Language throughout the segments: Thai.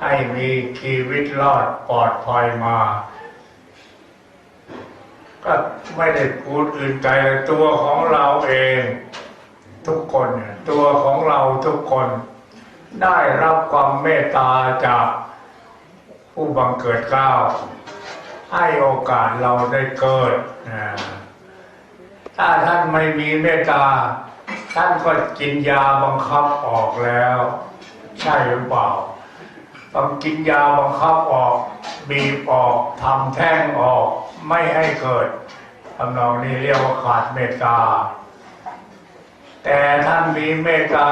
ให้มีชีวิตรอดปลอดภัยมา ก็ไม่ได้พูดอื่นไกลเลยตัวของเราเอง ทุกคนเนี่ยตัวของเราทุกคน ได้รับความเมตตาจากผู้บังเกิดเกล้าให้โอกาสเราได้เกิดนะถ้าท่านไม่มีเมตตา ท่านก็กินยาบังคับออกแล้ว ใช่หรือเปล่า ต้องกินยาบังคับออก บีบออกทำแท่งออก ไม่ให้เกิดทำนองนี้เรียกว่าขาดเมตตา แต่ท่านมีเมตตา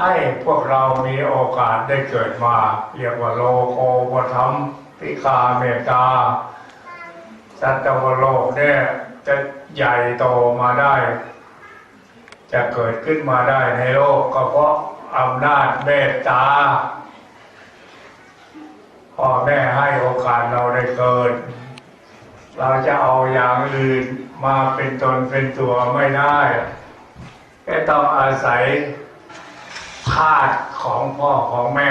ให้พวกเรามีโอกาสได้เกิดมา เรียกว่าโลโกวธรรมพิคาเมตตาสัตวโลกเนี่ยจะใหญ่โตมาได้ จะเกิดขึ้นมาได้ในโลกก็เพราะอำนาจเมตตา พ่อแม่ให้โอกาสเราได้เกิด เราจะเอาอย่างอื่นมาเป็นตนเป็นตัวไม่ได้แค่ต้องอาศัยธาตุของพ่อของแม่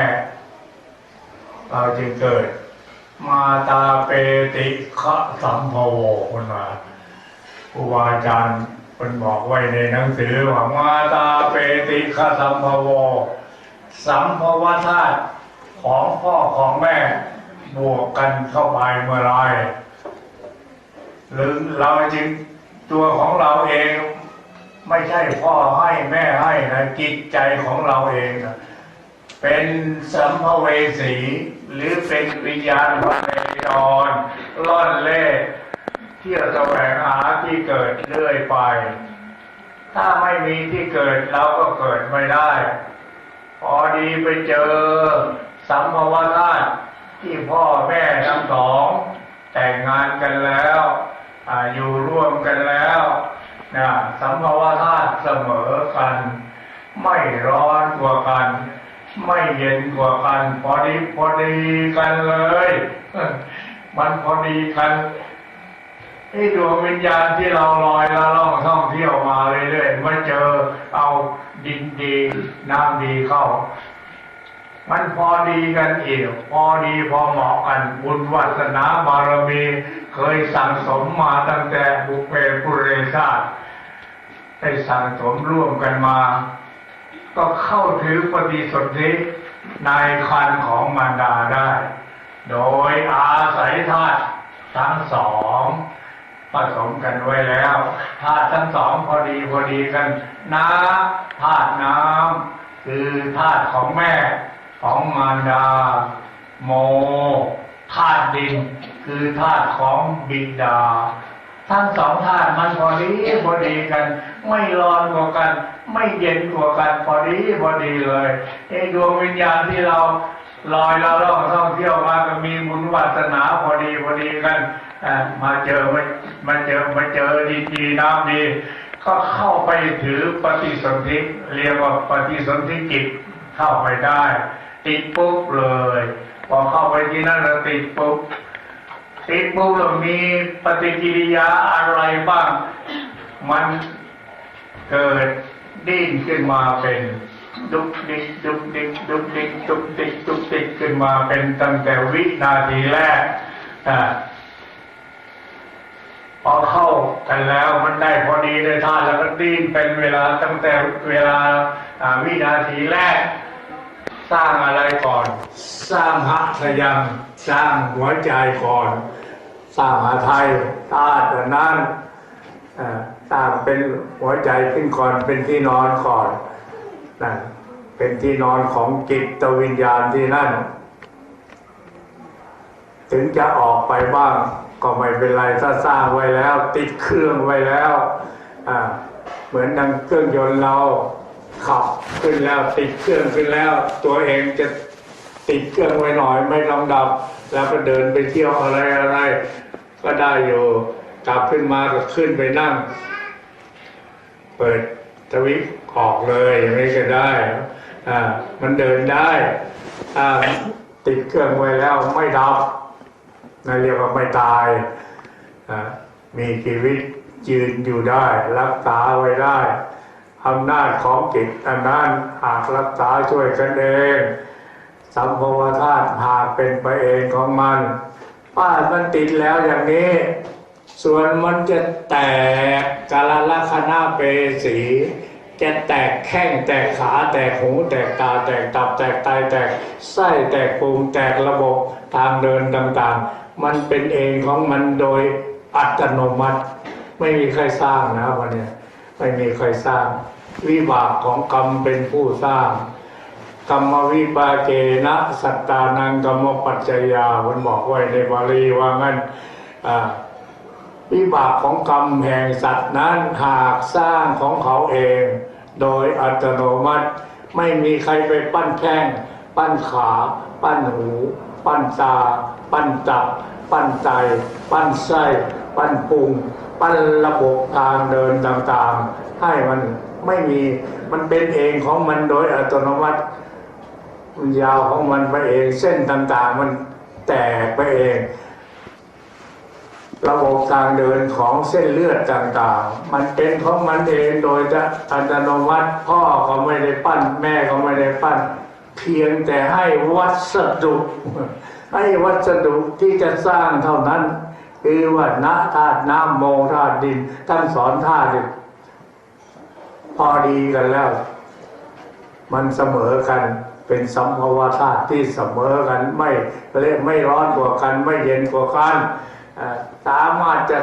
เราจึงเกิด มาตาเปติฆะสัมภโวคนมาครูบาอาจารย์คนบอกไว้ในหนังสือว่ามาตาเปติฆะสัมภโวสัมภวธาตุ ของพ่อของแม่บวกกันเข้าไปเมื่อไรหรือเราจึงตัวของเราเอง ไม่ใช่พ่อให้แม่ให้นะจิตใจของเราเองนะเป็นสัมภเวสีหรือเป็นวิญญาณพระเนจรล่อนเล่เที่ยวแสวงหาที่เกิดเรื่อยไป ถ้าไม่มีที่เกิดเราก็เกิดไม่ได้ พอดีไปเจอ สัมภวธาตุที่พ่อแม่ทั้งสอง แต่งงานกันแล้วออยู่ร่วมกันแล้วนะสัมภวธาตุเสมอกัน ไม่ร้อนกว่ากัน ไม่เย็นกว่ากัน พอดีพอดีกันเลย มันพอดีกันไอ้ดวงวิญญาณที่เราลอยละล่องท่องเที่ยวมาเรื่อยๆมาเจอเอาดินดีน้ำดีเข้า มันพอดีกันเอีกพอดีพอเหมาะกันบุญวาสนาบารมี เคยสั่งสมมาตั้งแต่บุเพปุเรชาติได้สั่งสมร่วมกันมา ก็เข้าถือปฏิสนธิในคันของมารดาได้ โดยอาศัยธาตุทั้งสองผสมกันไว้แล้วธาตุทั้งสองพอดีพอดีกัน น้ำธาตุน้ำคือธาตุของแม่ ของมารดา โมธาตุดิน คือธาตุของบิดา ทั้งสองธาตุมันพอดีพอดีกัน ไม่ร้อนกว่ากัน ไม่เย็นกว่ากันพอดีพอดีเลยไอ้ดวงวิญญาณที่เราลอยเราล่องท่องเที่ยวมาก็มีบุญวาสนาพอดีพอดีกันมาเจอมามาเจอมาเจอดีดีน้ำดีก็เข้าไปถือปฏิสนธิเรียกว่าปฏิสนธิจิตเข้าไปได้ ติดปุ๊บเลย พอเข้าไปที่นั่นแล้วติดปุ๊บติดปุ๊บแล้วมีปฏิกิริยาอะไรบ้าง มันเกิดดิ้นขึ้นมาเป็นดุกดิกดุกดิกดุกดิกดุกดิกดุกดิกขึ้นมาเป็นตั้งแต่วินาทีแรกอ่าพอเข้ากันแล้วมันได้พอดีได้ท่าแล้วก็ดิ้นเป็นเวลาตั้งแต่เวลาอ่าวินาทีแรก สร้างอะไรก่อน สร้างหัตถยังสร้างหัวใจก่อน สร้างหาไทยธาตุนั้นอ่อสร้างเป็นหัวใจขึ้นก่อนเป็นที่นอนก่อนนะเป็นที่นอนของจิตวิญญาณที่นั่น ถึงจะออกไปบ้าง ก็ไม่เป็นไรถ้าสร้างไว้แล้ว ติดเครื่องไว้แล้วอ่าเหมือนดังเครื่องยนต์เรา ขับขึ้นแล้วติดเครื่องขึ้นแล้ว ตัวเองจะติดเครื่องไว้หน่อยไม่ต้องดับ แล้วก็เดินไปเที่ยวอะไรอะไร ก็ได้อยู่กลับขึ้นมาก็ขึ้นไปนั่ง เปิดทวิตออกเลยอย่างนี้ก็ได้อ่ามันเดินได้อ่าติดเครื่องไว้แล้วไม่ดับนั่นเรียกว่าไม่ตายอ่ามีชีวิตยืนอยู่ได้ รักษาไว้ได้ อำนาจของจิตอันนั้นหากรักษาช่วยกันเอง สัมภวธาตุหากเป็นไปเองของมันป้ามันติดแล้วอย่างนี้ ส่วนมันจะแตกกาลลัคนาเปสี จะแตกแข้งแตกขาแตกหูแตกตาแตกตับแตกไตแตกไส้แตกปูมแตกระบบทางเดินต่างๆ มันเป็นเองของมันโดยอัตโนมัติ ไม่มีใครสร้างนะวันนี้ ไม่มีใครสร้าง วิบากของกรรมเป็นผู้สร้าง กรรมวิปาเกนะสัตตานังกรรมปัจจยามันบอกไว้ในบาลีว่างั้นวิบากของกรรมแห่งสัตว์นั้นหากสร้างของเขาเอง โดยอัตโนมัติ ไม่มีใครไปปั้นแข้งปั้นขา ปั้นหู ปั้นตา ปั้นตับ ปั้นไต ปั้นไส้ ปั้นพุง ปั้นระบบทางเดินต่างๆ ให้มันไม่มี มันเป็นเองของมันโดยอัตโนมัติมันยาวของมันไปเอง เส้นต่างๆ มันแตกไปเอง ระบบทางเดินของเส้นเลือดต่างๆ มันเป็นของมันเองโดยจะอัตโนมัติ พ่อก็ไม่ได้ปั้น แม่ก็ไม่ได้ปั้น เพียงแต่ให้วัสดุให้วัสดุที่จะสร้างเท่านั้น คือว่านะธาตุน้ำโมธาตุดินท่านสอนธาตุพอดีกันแล้ว มันเสมอกันเป็นสัมภวธาตุที่เสมอกันไม่เละไม่ร้อนกว่ากัน ไม่เย็นกว่ากันสามารถจะ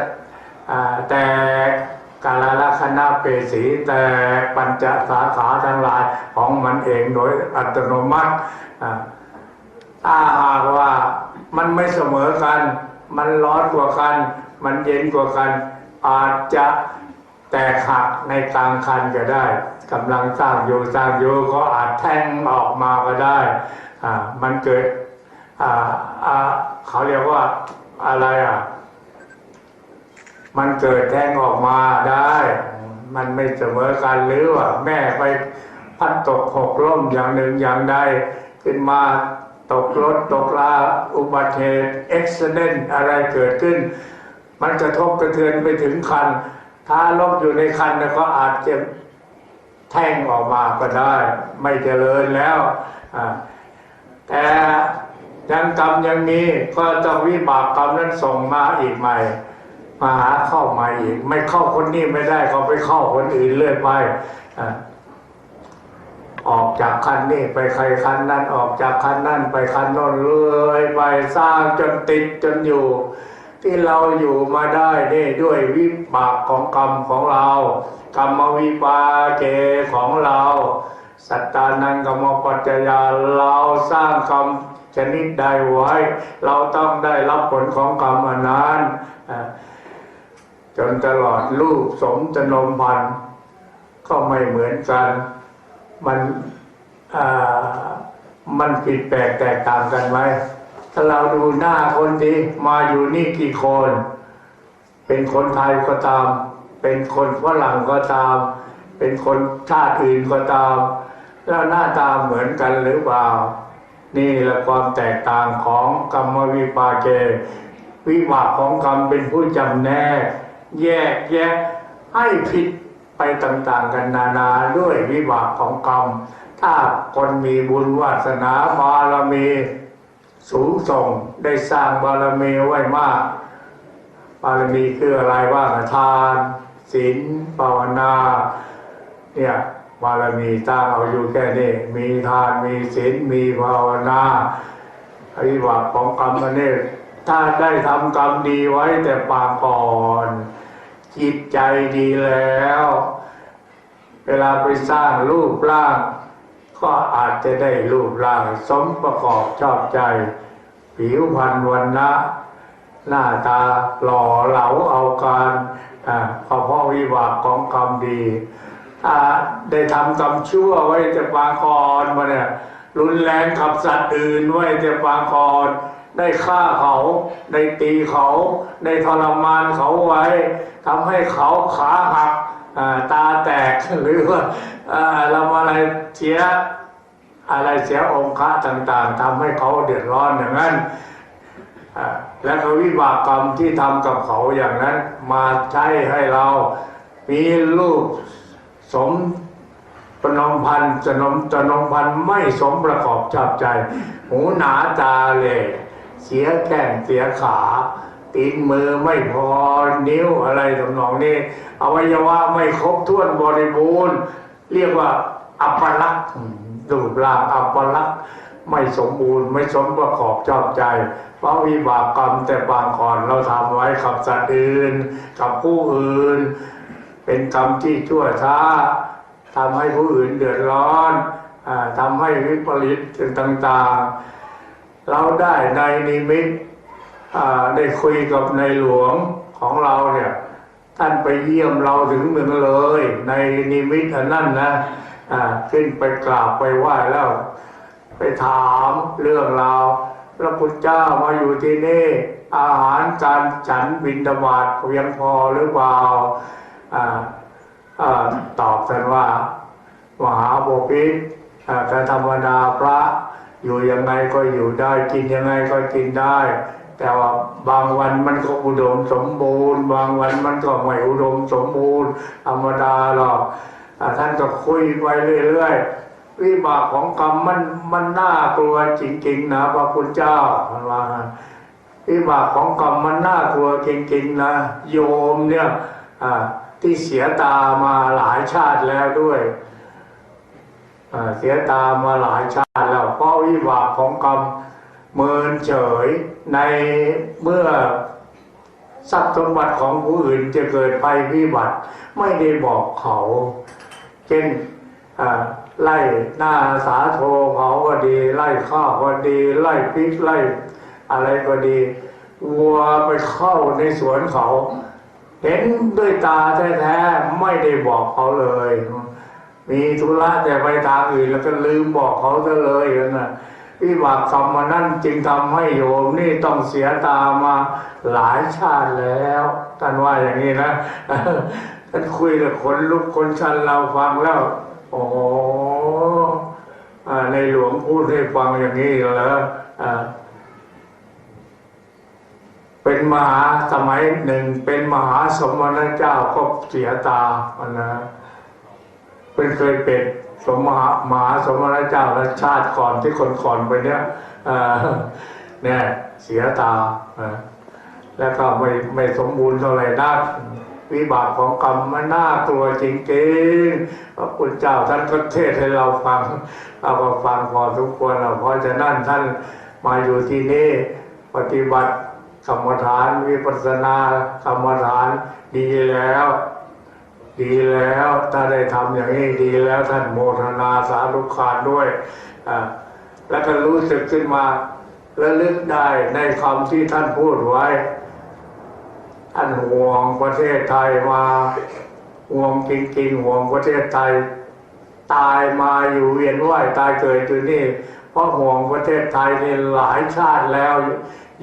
แต่กาลลัคนาเปสีแต่ปัญจสาขาทั้งหลายของมันเองโดยอัตโนมัติถ้าหากว่ามันไม่เสมอกัน มันร้อนกว่ากัน มันเย็นกว่ากัน อาจจะแตกหักในกลางคันก็ได้กำลังสร้างอยู่สร้างอยู่ก็อาจแท่งออกมาก็ได้อ่ามันเกิดอ่าอ่าเขาเรียกว่าอะไรอะ มันเกิดแท่งออกมาได้ มันไม่เสมอกันหรือว่า แม่ไปพัดตกหกล้มอย่างหนึ่งอย่างใดขึ้นมา ตกรถตกลาอุบัติเหตุเอ็กซิเดนอะไรเกิดขึ้น มันกระทบกระเทือนไปถึงคัน ถ้าลบอยู่ในคันแล้วก็อาจจะแท่งออกมาก็ได้ ไม่เจริญแล้วแต่ยังกรรมยังมีก็ต้องวิบากกรรมนั้นส่งมาอีกใหม่ มาหาเข้ามาอีก ไม่เข้าคนนี้ไม่ได้เขาไปเข้าคนอื่นเรื่อยไป ออกจากคันนี้ไปใครคันนั้นออกจากคันนั้นไปคันโน้นเรื่อยไปสร้างจนติดจนอยู่ ที่เราอยู่มาได้นี่ด้วยวิบากของกรรมของเรา กรรมวิปาเกของเรา สัตตานังกรรมปัจจยาเราสร้างกรรมชนิดใดไว้ เราต้องได้รับผลของกรรมอันนั้นจนตลอดลูกสมจนมพันก็ไม่เหมือนกัน มันอ่ามันผิดแปลกแตกต่างกันไหมถ้าเราดูหน้าคนดีมาอยู่นี่กี่คน เป็นคนไทยก็ตาม เป็นคนฝรั่งก็ตาม เป็นคนชาติอื่นก็ตาม แล้วหน้าตาเหมือนกันหรือเปล่า นี่แหละความแตกต่างของกรรมวิปาเก วิบากของกรรมเป็นผู้จำแนก แยกแยะให้ผิด ไปต่างๆกันนานาด้วยวิบากของกรรม ถ้าคนมีบุญวาสนาบารมีสูงส่งได้สร้างบารมีไว้มาก บารมีคืออะไรบ้างทานศีลภาวนาเนี่ยบารมีตั้งเอาอยู่แค่นี้มีทานมีศีลมีภาวนาอวิบากของกรรมอันนี้ถ้าได้ทำกรรมดีไว้แต่ปางก่อน จิตใจดีแล้ว เวลาไปสร้างรูปร่าง ก็อาจจะได้รูปร่าง สมประกอบชอบใจ ผิวพรรณวันนะหน้าตาหล่อเหลาเอาการอ่าเพราะเพราะวิบากของกรรมดีถ้าได้ทำกรรมชั่วไว้จะปางคอนมาเนี่ยรุนแรงกับสัตว์อื่นไว้จะปางคอน ได้ฆ่าเขา ได้ตีเขา ได้ทรมานเขาไว้ทำให้เขาขาหักตาแตกหรือว่าอ่าเราอะไรเสียอะไรเสียองค์ะต่าง ๆทำให้เขาเดือดร้อนอย่างนั้นและก็วิบากกรรมที่ทำกับเขาอย่างนั้น มาใช้ให้เรามีรูปสมปนมพันธ์จะนมจะนมพันธ์ไม่สมประกอบชอบใจ หูหนาตาเหล เสียแข้งเสียขาตีนมือไม่พอนิ้วอะไรทำนองนี้อวัยวะไม่ครบถ้วนบริบูรณ์ เรียกว่าอัปลักษณ์รูปร่างอัปลักษณ์ไม่สมบูรณ์ไม่สมประกอบชอบใจ เพราะวิบากกรรมแต่บางก่อนเราทำไว้กับสัตว์อื่น กับผู้อื่น เป็นกรรมที่ชั่วช้าทำให้ผู้อื่นเดือดร้อนอทำให้วิปริตต่างๆ เราได้ในนิมิตอ่าได้คุยกับในหลวงของเราเนี่ยท่านไปเยี่ยมเราถึงเมืองเลย ในนิมิตนนั้นนะอ่าขึ้นไปกราบไปไหว้แล้ว ไปถามเรื่องราวพระพุทธเจ้ามาอยู่ที่นี่ อาหารการฉันบินดาบาตเพียงพอหรือเปล่าอ่าอ่าตอบท่านว่า มหาบพิตแต่ธรรมดาพระ อยู่ยังไงก็อยู่ได้กินยังไงก็กินได้ แต่ว่าบางวันมันก็อุดมสมบูรณ์ บางวันมันก็ไม่อุดมสมบูรณ์ธรรมดาหรอกท่านก็คุยไปเรื่อยๆวิบากของกรรมมันมันน่ากลัวจริงๆนะพระพุทธเจ้าท่านว่าวิบากของกรรมมันน่ากลัวจริงๆนะโยมเนี่ยที่เสียตามาหลายชาติแล้วด้วย เสียตามาหลายชาติแล้วเพราะวิบากของกรรมเมินเฉยในเมื่อทรัพย์สมบัติของผู้อื่นจะเกิดภัยพิบัติไม่ได้บอกเขา เช่นไล่หน้าสาโทเขาก็ดี ไล่ข้าวก็ดี ไล่พริกไล่อะไรก็ดีวัวไปเข้าในสวนเขา เห็นด้วยตาแท้ๆไม่ได้บอกเขาเลย มีธุระแต่ไปทางอื่นแล้วก็ลืมบอกเขาซะเลยนะวิบากกรรมมานั่นจึงทำให้โยมนี่ต้องเสียตามาหลายชาติแล้วท่านว่าอย่างนี้นะท่านคุยกับคนลุกคนชันเราฟังแล้ว โอ้โหอ่าในหลวงพูดให้ฟังอย่างนี้เหรออ่าเป็นมหาสมัยหนึ่งเป็นมหาสมณเจ้าก็เสียตามันนะ เป็นเคยเป็นสมมหามหาสมณเจ้าและชาติก่อนที่คนก่อนไปเนี้ยเนี่ยเสียตา แล้วก็ไม่ไม่สมบูรณ์เท่าไหร่นักวิบากของกรรมมันน่ากลัวจริงๆพระคุณเจ้าท่านก็เทศให้เราฟังเราก็ฟังพอทุกคนเราเพราะฉะนั้นท่านมาอยู่ที่นี่ปฏิบัติกรรมฐานวิปัสสนากรรมฐานดีแล้ว ดีแล้วถ้าได้ทำอย่างนี้ดีแล้วท่านโมทนาสาธุการด้วยอแล้วก็รู้สึกขึ้นมาและลึกได้ในคำที่ท่านพูดไว้ท่านห่วงประเทศไทยมาห่วงจริงๆห่วงประเทศไทย ตายมาอยู่เวียนว่ายตายเกิดอยู่นี่ เพราะห่วงประเทศไทยนี่หลายชาติแล้ว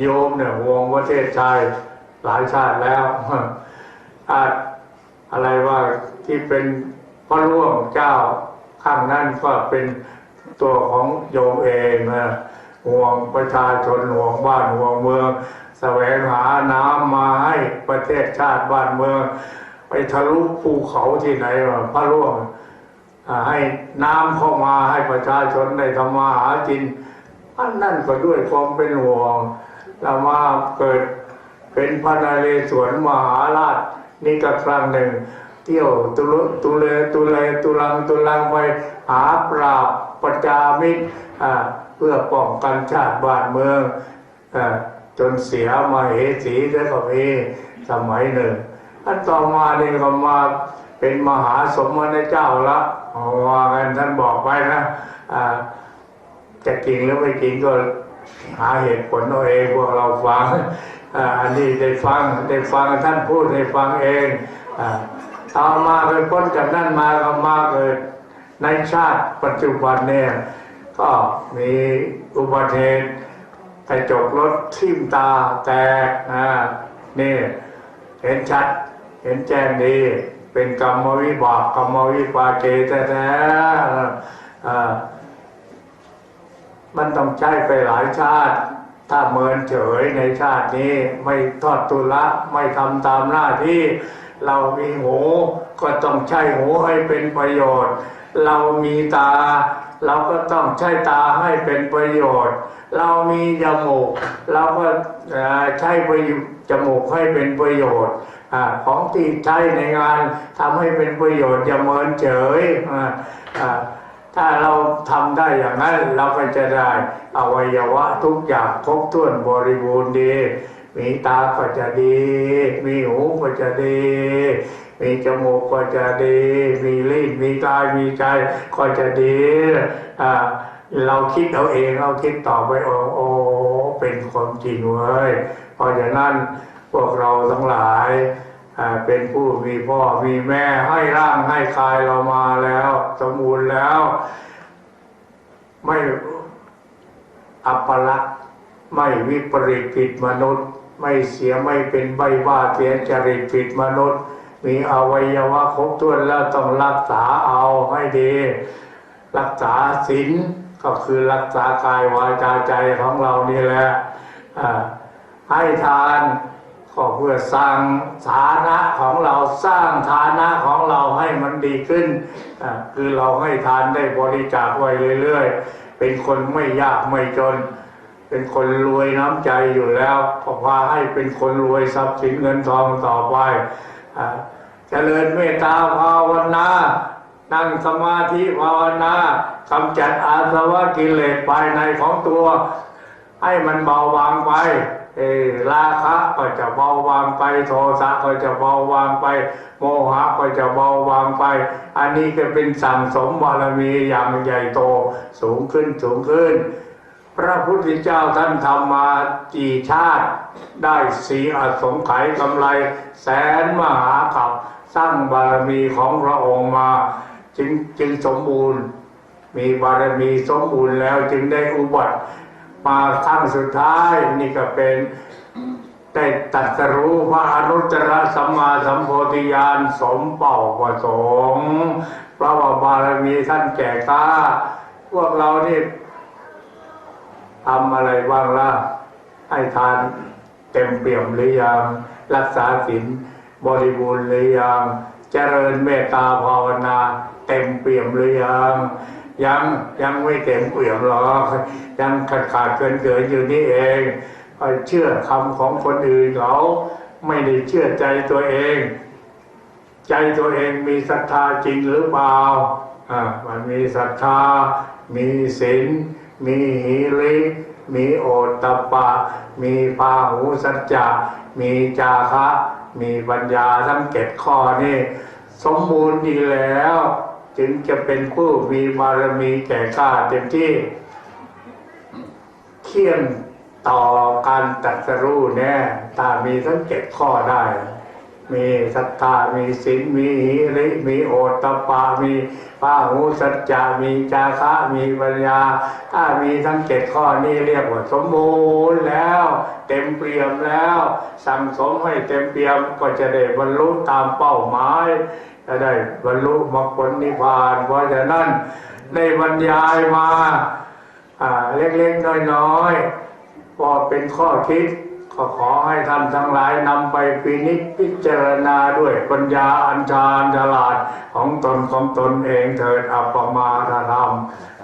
โยมเนี่ยห่วงประเทศไทยหลายชาติแล้ว อะไรว่าที่เป็นพระร่วงเจ้าข้างนั้นก็เป็นตัวของโยมเองนะห่วงประชาชนห่วงบ้านห่วงเมืองแสวงหาน้ำมาให้ประเทศชาติบ้านเมือง ไปทะลุภูเขาที่ไหนพระร่วงให้น้ำเข้ามาให้ประชาชนได้ทำมาหากินอันนั่นก็ด้วยความเป็นห่วงแล้วมาเกิดเป็นพระนเรศวรมหาราช นี่ก็ครั้งหนึ่ง เที่ยวตุลุตุเลตุเลตุลังตุลังไปหาปราบประจามิตรเพื่อป้องกันชาติบ้านเมืองอจนเสียมาเหสีแล้วก็มีสมัยหนึ่งท่านต่อมาเนี่ยก็มาเป็นมหาสมณเจ้าละว่ากันท่านบอกไว้นะจะจริงหรือไม่จริงก็หาเหตุผลเอาเองพวกเราฟัง อันนี้ได้ฟังได้ฟังท่านพูดให้ฟังเองอ่าต่อมาเกิดพ้นจากนั้นมาก็มาเกิดในชาติปัจจุบันเนี่ยก็มีอุบัติเหตุกระจกรถทิ่มตาแตกอ่านี่เห็นชัดเห็นแจ้งดีเป็นกรรมวิบากกรรมวิปาเกแท้ๆมันต้องใช้ไปหลายชาติ ถ้าเมินเฉยในชาตินี้ไม่ทอดตุละไม่ทำตามหน้าที่ เรามีหูก็ต้องใช้หูให้เป็นประโยชน์ เรามีตา เราก็ต้องใช้ตาให้เป็นประโยชน์ เรามีจมูก เราก็ใช้ประโยชน์จมูกให้เป็นประโยชน์อของที่ใช้ในงานทำให้เป็นประโยชน์อย่าเมินเฉย ถ้าเราทำได้อย่างนั้นเราก็จะได้อวัยวะทุกอย่างครบถ้วนบริบูรณ์ดี มีตาก็จะดี มีหูก็จะดี มีจมูกก็จะดี มีลิ้นมีกายมีใจก็จะดีอ่าเราคิดเอาเองเราคิดต่อไปโอ้โอ้เป็นความจริงเว้ยเพราะฉะนั้นพวกเราทั้งหลาย เป็นผู้มีพ่อมีแม่ให้ร่างให้กายเรามาแล้ว สมบูรณ์แล้ว ไม่อัปลักษณ์ไม่วิปริตผิดมนุษย์ ไม่เสียไม่เป็นใบว่าเสียจริตผิดมนุษย์ มีอวัยวะครบถ้วนแล้วต้องรักษาเอาให้ดี รักษาศีลก็คือรักษากายวาจาใจของเรานี่แหละอ่าให้ทาน ก็เพื่อสร้างฐานะของเราสร้างฐานะของเราให้มันดีขึ้น คือเราให้ทานได้บริจาคไว้เรื่อยๆ เป็นคนไม่ยากไม่จน เป็นคนรวยน้ำใจอยู่แล้วก็พาให้เป็นคนรวยทรัพย์สินเงินทองต่อไปอ่าเจริญเมตตาภาวนานั่งสมาธิภาวนากำจัดอาสวะกิเลสภายในของตัว ให้มันเบาบางไป เออราคะก็จะเบาบางไป โทสะก็จะเบาบางไป โมหะก็จะเบาบางไป อันนี้ก็เป็นสั่งสมบารมีอย่างใหญ่โตสูงขึ้นสูงขึ้น พระพุทธเจ้าท่านทำมากี่ชาติ ได้สีอสงไขยกำไรแสนมหากับสร้างบารมีของพระองค์มาจึงจึงสมบูรณ์ มีบารมีสมบูรณ์แล้วจึงได้อุบัติ มาครั้งสุดท้ายนี่ก็เป็นได้ตรัสรู้พระอนุตตรสัมมาสัมโพธิญาณสมเป่าประสงค์พระว่าบารมีท่านแก่กล้าพวกเรานี่ทำอะไรบ้างล่ะให้ทานเต็มเปี่ยมหรือยังรักษาศีลบริบูรณ์หรือยังเจริญเมตตาภาวนา เต็มเปี่ยมหรือยัง ยังยังไม่เต็มเปี่ยมหรอกยังขาดขาดเกินเกินอยู่นี่เองเชื่อคำของคนอื่นเขาไม่ได้เชื่อใจตัวเอง ใจตัวเองมีศรัทธาจริงหรือเปล่าอ่ามันมีศรัทธา มีศีลมีหิริมีโอตตปปะมีพาหูสัจจะมีจาคะ มีปัญญาทั้งเจ็ดข้อนี่ สมบูรณ์ดีแล้ว จึงจะเป็นผู้มีบารมีแก่กล้าเต็มที่เคี่ยงต่อการตัดสรู้แน่ตามีทั้งเจ็ดข้อได้ มีศรัทธา มีศีล มีหิริ มีโอตตปา มีพาหูสัจจะมีจาคะ มีปัญญา ถ้ามีทั้งเจ็ดข้อนี้เรียกว่าสมบูรณ์แล้ว เต็มเปี่ยมแล้ว สั่งสมให้เต็มเปี่ยมก็จะได้บรรลุตามเป้าหมายจะได้บรรลุมรรคผลนิพพาน เพราะฉะนั้นได้บรรยายมาเล็กๆน้อยๆพอเป็นข้อคิด ก็ขอให้ท่านทั้งหลายนำไปพินิจพิจารณาด้วยปัญญาอัญชาญฉลาดของตนของตนเองเถิดอัปปมาทธรรม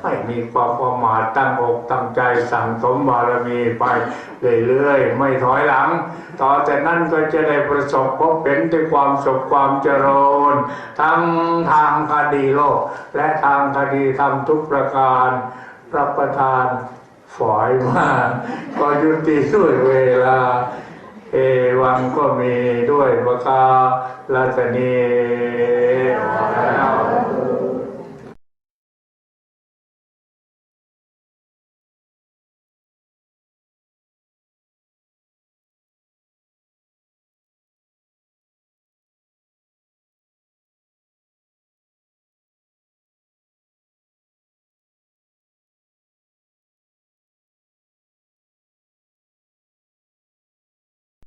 ให้มีความประมาทตั้งอกตั้งใจสั่งสมบารมีไปเรื่อยๆไม่ถอยหลัง ต่อจากนั้นก็จะได้ประสบพบเป็นด้วยความสุขความเจริญทั้งทางคดีโลก และทางคดีธรรมทุกประการรับประทาน ฝอยมาก็ยุติด้วยเวลา เอวังก็มีด้วยประกาลัตนี